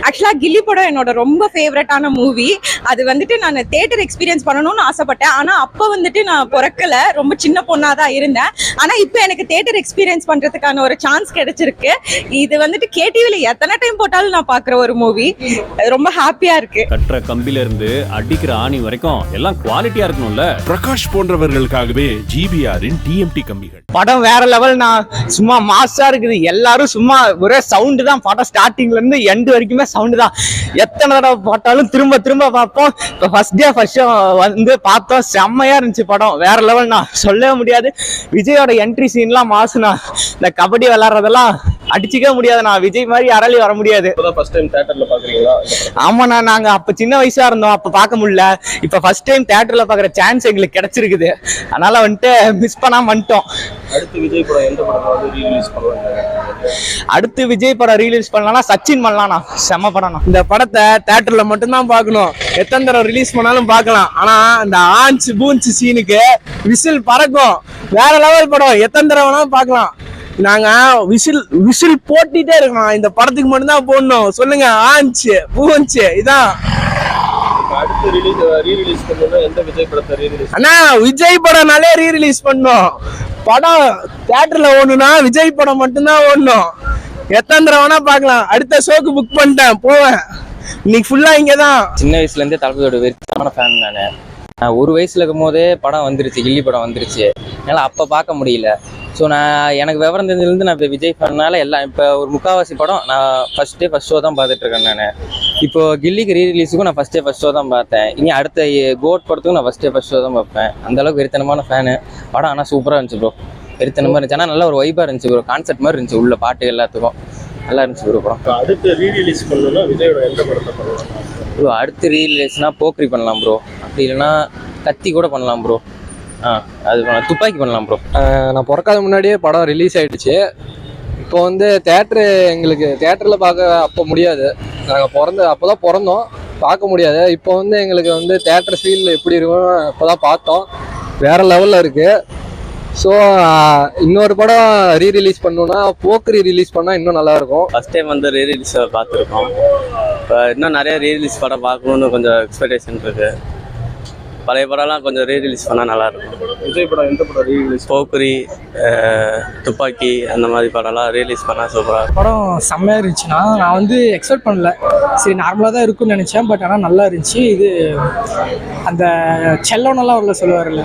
ஆக்சுவலா கில்லி படம் என்னோட ரொம்ப ஃபேவரட்டான மூவி அது வந்துட்டு நான் தேட்டர் எக்ஸ்பீரியன்ஸ் பண்ணணும்னு ஆசைப்பட்டேன். ஆனா அப்ப வந்துட்டு நான் பிறக்கல. ரொம்ப சின்ன பொண்ணா தான் இருந்தேன். ஆனா இப்போ எனக்கு தேட்டர் எக்ஸ்பீரியன்ஸ் பண்றதுக்கான ஒரு சான்ஸ் கிடைச்சிருக்கு. இது வந்துட்டு கேடிவில எத்தனை டைம் போட்டாலும் நான் பாக்குற ஒரு மூவி ரொம்ப ஹாப்பியா இருக்கு. கட்டுற கம்பில இருந்து அடிக்கிற ஆணி வரைக்கும் எல்லாம் குவாலிட்டியா இருக்கணும்ல. பிரகாஷ் போன்றவர்களுக்காகவே ஜிபிஆரின் டிஎம்டி கம்பிகள். படம் வேற லெவல் நான் சும்மா மாசா இருக்குது. எல்லாரும் சும்மா ஒரே சவுண்டு தான். படம் ஸ்டார்டிங்ல இருந்து எண்டு வரைக்குமே சவுண்டு தான். எத்தனை தடவை போட்டாலும் திரும்ப திரும்ப பார்ப்போம் இப்போ ஃபர்ஸ்ட் டே ஃபர்ஸ்ட் ஷோ வந்து பார்த்தோம். செம்மையாக இருந்துச்சு படம். வேற லெவல்னா சொல்லவே முடியாது. விஜயோட என்ட்ரி சீன்லாம் மாசுனா இந்த கபடி விளாட்றதெல்லாம் அடிச்சுக்கவே முடியாது. நான் விஜய் மாதிரி யாராலையும் வர முடியாது. ஃபர்ஸ்ட் டைம் தியேட்டர்ல பாக்குறீங்களா? ஆமாண்ணா நாங்க அப்ப சின்ன வயசா இருந்தோம். அப்ப பார்க்க முடியல. இப்ப ஃபர்ஸ்ட் டைம் தியேட்டர்ல பாக்குற சான்ஸ் எங்களுக்கு கிடைச்சிருக்குது. அதனால வந்துட்டு மிஸ் பண்ணாம வந்துட்டோம். அடுத்து விஜய் படம் எந்த படம் வந்து ரீலீஸ் பண்ணுவாங்க அடுத்து விஜய் படம் ரீலீஸ் பண்ணலாம் சச்சின் பண்ணலாம்ண்ணா. செம்ம படம்ண்ணா. இந்த படத்தை தேட்டர்ல மட்டும்தான் பார்க்கணும். எத்தனை தடவை ரிலீஸ் பண்ணாலும் பார்க்கலாம். ஆனா அந்த ஆன்ச் பூன்ச் சீனுக்கு விசில் பறக்கும். வேற லெவல் படம். எத்தனை தடவை வேணாலும் பார்க்கலாம். நாங்க விசில் விசில் போட்டிட்டே இருக்கோம். இந்த படத்துக்கு மட்டும்தான் போடணும். சொல்லுங்க ஆன்ச்சு பூன்ச்சு இதான் அடுத்து ரிலீஸ் ரீ ரிலீஸ் பண்ணணும்னா எந்த விஜய் படத்தை ரீ ரிலீஸ் அண்ணா விஜய் படம்னாலே ரீ ரிலீஸ் பண்ணோம் படம் தியேட்டர்ல ஓடணும்னா விஜய் படம் மட்டும்தான் ஓடணும். எத்தனை தடவை வேணா பார்க்கலாம். அடுத்த ஷோக்கு புக் பண்ணிட்டேன் போவேன். இன்னைக்கு ஃபுல்லா இங்கதான். சின்ன வயசுலேருந்தே தளபதியோட வெறித்தனமான ஃபேன் நான். நான் ஒரு வயசுல இருக்கும் போதே படம் வந்துருச்சு கில்லி படம் வந்துருச்சு. என்னால் அப்போ பார்க்க முடியல. ஸோ நான் எனக்கு விவரம் தெரிஞ்சதுலேருந்து நான் இப்போ விஜய் ஃபேன்னால எல்லாம் இப்போ ஒரு முக்காவாசி படம் நான் ஃபர்ஸ்ட் டே ஃபர்ஸ்ட் ஷோ தான் பார்த்துட்டு இருக்கேன் நான். இப்போ கில்லிக்கு ரீ ரிலீஸுக்கும் நான் ஃபர்ஸ்ட் டே ஃபர்ஸ்ட் ஷோ தான் பார்த்தேன். இனி அடுத்த கோட் படத்துக்கும் நான் ஃபர்ஸ்ட் டே ஃபர்ஸ்ட் ஷோ தான் பார்ப்பேன். அந்த அளவுக்கு வெறித்தனமான ஃபேனு படம் ஆனால் சூப்பராக இருந்துச்சு ப்ரோ வெறித்தனமாக இருந்துச்சு. ஆனால் நல்ல ஒரு வைப்பாக இருந்துச்சு ப்ரோ கான்செப்ட் மாதிரி இருந்துச்சு உள்ள பாட்டு எல்லாத்துக்கும். நல்லா இருந்துச்சு ப்ரோ படம். அடுத்து ரீ ரிலீஸ் பண்ணணும்னா விஜயோட எந்த படத்தை பண்ணுவாங்க ப்ரோ அடுத்து ரீலேஷனா போக்ரி பண்ணலாம் ப்ரோ அப்படி இல்லைன்னா கத்தி கூட பண்ணலாம் ப்ரோ ஆ அது. துப்பாக்கி பண்ணலாம் ப்ரோ நான் பிறக்காத முன்னாடியே படம் ரிலீஸ் ஆயிடுச்சு. இப்போ வந்து தேட்ரு எங்களுக்கு தேட்டரில் பார்க்க அப்போ முடியாது. நாங்கள் பிறந்த அப்போ தான் பிறந்தோம். பார்க்க முடியாது. இப்போ வந்து எங்களுக்கு வந்து தேட்டர் ஃபீல் எப்படி இருக்கும் இப்போ தான் பார்த்தோம். வேற லெவலில் இருக்குது ஸோ இன்னொரு படம் ரீ ரிலீஸ் பண்ணணும்னா போக்கு ரீ ரிலீஸ் பண்ணால் இன்னும் நல்லாயிருக்கும் ஃபர்ஸ்ட் டைம் வந்து ரீ ரிலீஸ் பார்த்துருக்கோம். இப்போ இன்னும் நிறைய ரீ ரிலீஸ் படம் பார்க்கணுன்னு கொஞ்சம் எக்ஸ்பெக்டேஷன் இருக்கு. பழைய படம்லாம் கொஞ்சம் ரீ ரிலீஸ் பண்ணால் நல்லா இருக்கும் விஜய் படம் எந்த படம் ரீ ரிலீஸ் போக்குரி துப்பாக்கி அந்த மாதிரி படம்லாம் ரீலீஸ் பண்ணால் சூப்பராக இருக்கும். படம் செம்மையாக இருந்துச்சுன்னா நான் வந்து எக்ஸ்பெக்ட் பண்ணல. சரி நார்மலாக தான் இருக்கும்னு நினச்சேன் பட் ஆனால் நல்லா இருந்துச்சு. இது அந்த செல்லோனெல்லாம் உள்ள சொல்லுவார்ல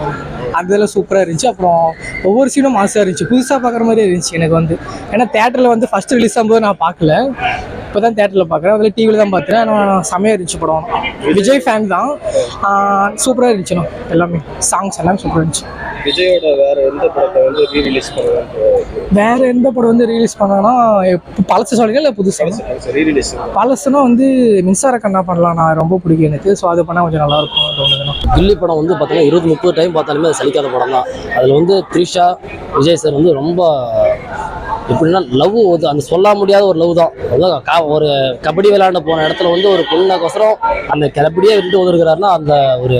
அந்த இதெல்லாம் சூப்பராக இருந்துச்சு. அப்புறம் ஒவ்வொரு சீனும் மாசாக இருந்துச்சு. புதுசாக பார்க்குற மாதிரியே இருந்துச்சு எனக்கு வந்து. ஏன்னா தேட்டரில் வந்து ஃபஸ்ட்டு ரிலீஸ் ஆகும்போது நான் பார்க்கல. இப்போ தான் தேட்டரில் பார்க்குறேன் அதில் டிவியில் தான் பார்த்தேன் ஆனால் செம்மையாக இருந்துச்சு படம். விஜய் ஃபேன் தான். சூப்பராக இருந்துச்சுண்ணா எல்லாமே. சாங்ஸ் எல்லாமே சூப்பராக இருந்துச்சு. விஜயோட வேற எந்த படத்தை வந்து ரீ ரிலீஸ் பண்ணுவாங்க வேற எந்த படம் வந்து ரிலீஸ் பண்ணாங்கன்னா இப்போ பழசு சொல்லுங்க இல்லை ரிலீஸ் பழசுனா வந்து மின்சார கண்ணா பண்ணலாம். நான் ரொம்ப பிடிக்கும் எனக்கு. ஸோ அது பண்ணால் கொஞ்சம் நல்லா இருக்கும் கில்லி படம் வந்து பார்த்தீங்கன்னா இருபது முப்பது டைம் பார்த்தாலுமே அது சலிக்காத படம் தான் அதில் வந்து த்ரிஷா விஜய் சார் வந்து ரொம்ப எப்படின்னா லவ் வந்து அந்த சொல்ல முடியாத ஒரு லவ் தான். கா- ஒரு கபடி விளையாட போன இடத்துல வந்து ஒரு பொண்ணுக்கோசரம் அந்த கிளப்படியே விட்டு வந்துருக்கிறாருன்னா அந்த ஒரு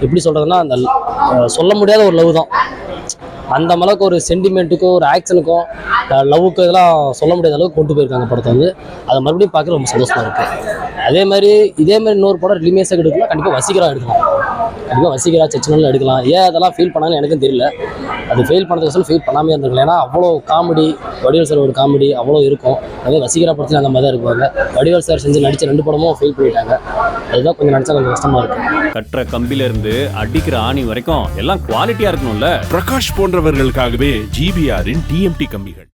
எப்படி சொல்கிறதுன்னா அந்த சொல்ல முடியாத ஒரு லவ் தான். அந்த அளவுக்கு ஒரு சென்டிமெண்ட்டுக்கும் ஒரு ஆக்ஷனுக்கும் லவ்வுக்கு இதெல்லாம் சொல்ல முடியாத அளவுக்கு கொண்டு போயிருக்காங்க படத்தை வந்து. அதை மறுபடியும் பார்க்க ரொம்ப சந்தோஷமாக இருக்குது அதே மாதிரி இதே மாதிரி இன்னொரு படம் ரிலீமேஸாக எடுக்கலாம் கண்டிப்பாக வசீகரா எடுக்கலாம். கண்டிப்பாக வசீகரா சச்சினல் எடுக்கலாம். ஏன் அதெல்லாம் ஃபீல் பண்ணாலும் எனக்கும் தெரியல. அது ஃபெயில் பண்ணதுக்கு ஃபீல் பண்ணாமே இருந்திருக்கலாம். ஏன்னா அவ்வளோ காமெடி வடிவேல் சார் ஒரு காமெடி அவ்வளோ இருக்கும். அதே வசீகரா படத்தில் அந்த மாதிரி தான் இருப்பாங்க. வடிவேல் சார் செஞ்சு நடித்த ரெண்டு படமும் ஃபெயில் பண்ணிட்டாங்க. அதுதான் கொஞ்சம் நடிச்சா கொஞ்சம் கஷ்டமாக இருக்கும் கட்டுற கம்பில இருந்து அடிக்கிற ஆணி வரைக்கும் எல்லாம் குவாலிட்டியா இருக்கணும்ல. பிரகாஷ் போன்றவர்களுக்காகவே ஜிபிஆரின் டிஎம்டி கம்பிகள்.